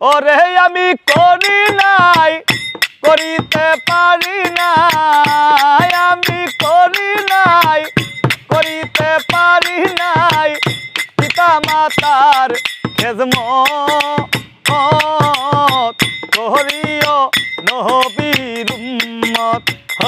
ওরে আমি করি নাই, করিতে পারি নাই। আমি করি নাই, করিতে পারি নাই। পিতা মাতার খেজম করিও নহবীর উম্মত। হ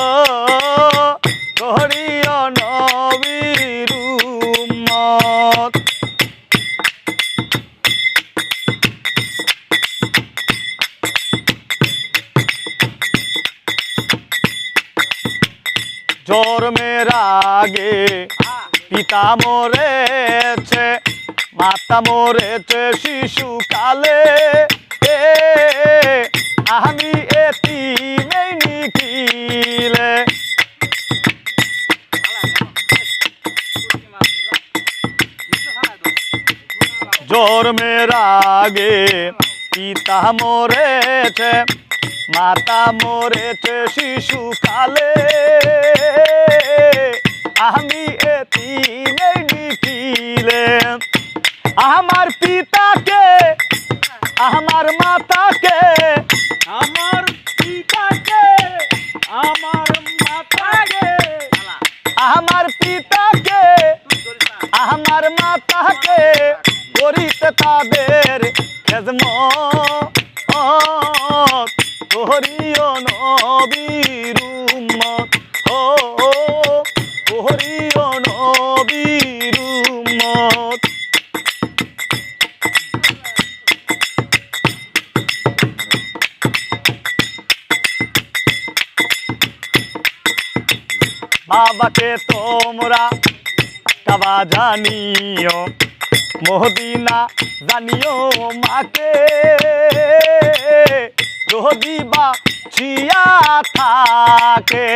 জন্মের আগে পিতা মরেছে, মাতা মরেছে শিশুকালে এ, আমি এটি নিখিলে জন্মের আগে পিতা মরেছে মাতা মরেছে শিশুকালে আমি এটি নিখিলে আমার পিতাকে, আমার মাতাকে, আমার পিতাকে, আমার মাতাকে, আমার পিতাকে, আমার মাতাকে করিতে তাদের খেজম হরিও নবীর উম্মত ও হরিও নবীর উম্মত। বাবাকে তোমরা কাবা জানিও মহদিনা জানিও মাকে। যদি বা ছিয়া থাকে।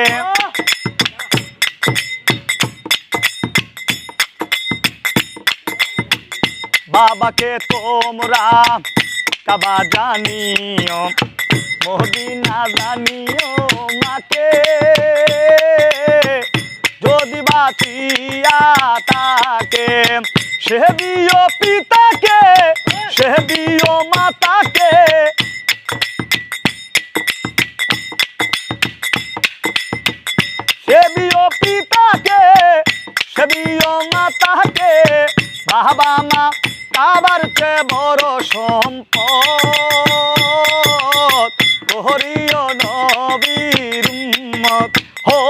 বাবাকে তোমরা কাবা জানিও মহদিনা জানিও মাকে। যদি বাঁচিয়া তাকে সে দিও পিতাকে, সে দিও মাতাকে। সে দিও পিতাকে সেবিও মাতাকে, বাবা মা আবার চে বড় সম্পদ। কোহরিও নবীর উম্মত হো।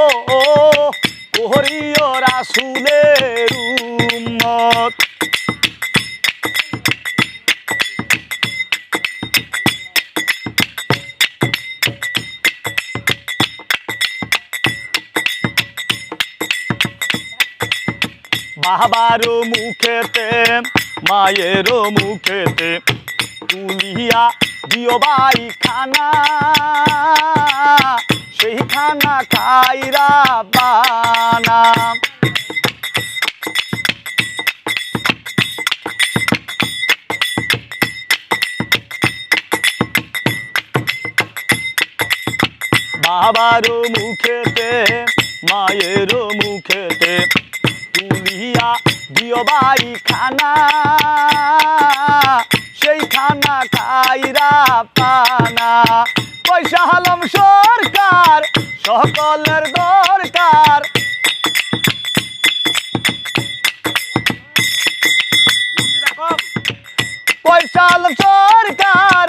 কোহরিও রাসুলের উম্মত। বাবার মুখেতে, মায়ের মুখেতে, তুলিয়া দিও বাই খানা সেই খানা খাইরা বানা। বাবার মুখেতে, মায়ের মুখেতে দিও বাই খানা সেই খানা খাইরা পানা। পয়সা হলাম সরকার, সকলের দরকার। পয়সা হলাম সরকার,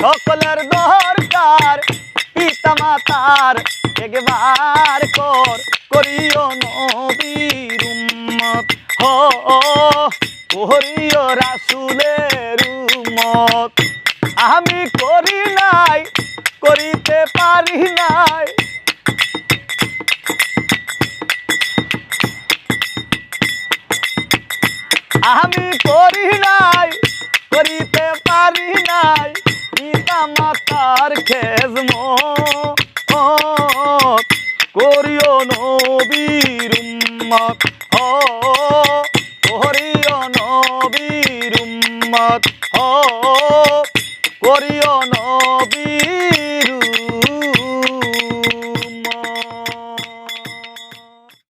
সকলের দরকার। পিতা মাতার একবার কর করিও নবীর পারি নাই। আমি করি নাই করিতে পারি নাই পিতা মাতার খেজম করিও নবীর উম্মত।